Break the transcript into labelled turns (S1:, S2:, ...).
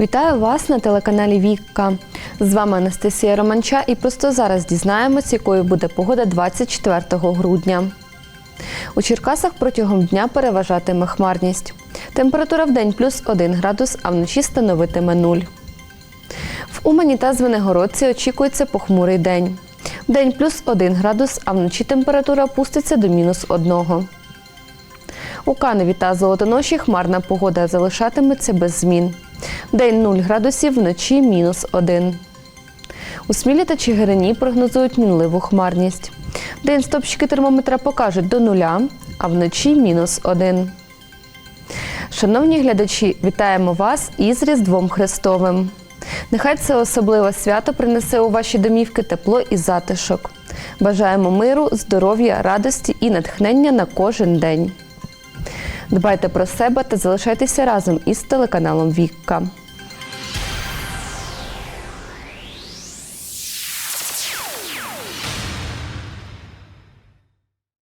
S1: Вітаю вас на телеканалі Вікка. З вами Анастасія Романча і просто зараз дізнаємось, якою буде погода 24 грудня. У Черкасах протягом дня переважатиме хмарність. Температура в день плюс 1 градус, а вночі становитиме 0. В Умані та Звенигородці очікується похмурий день. В день плюс 1 градус, а вночі температура опуститься до мінус 1. У Каневі та Золотоноші хмарна погода залишатиметься без змін. Вдень 0 градусів, вночі мінус 1. У Смілі та Чигирині прогнозують мінливу хмарність. Вдень стопчики термометра покажуть до нуля, а вночі мінус 1. Шановні глядачі, вітаємо вас із Різдвом Христовим. Нехай це особливе свято принесе у ваші домівки тепло і затишок. Бажаємо миру, здоров'я, радості і натхнення на кожен день. Дбайте про себе та залишайтеся разом із телеканалом Вікка.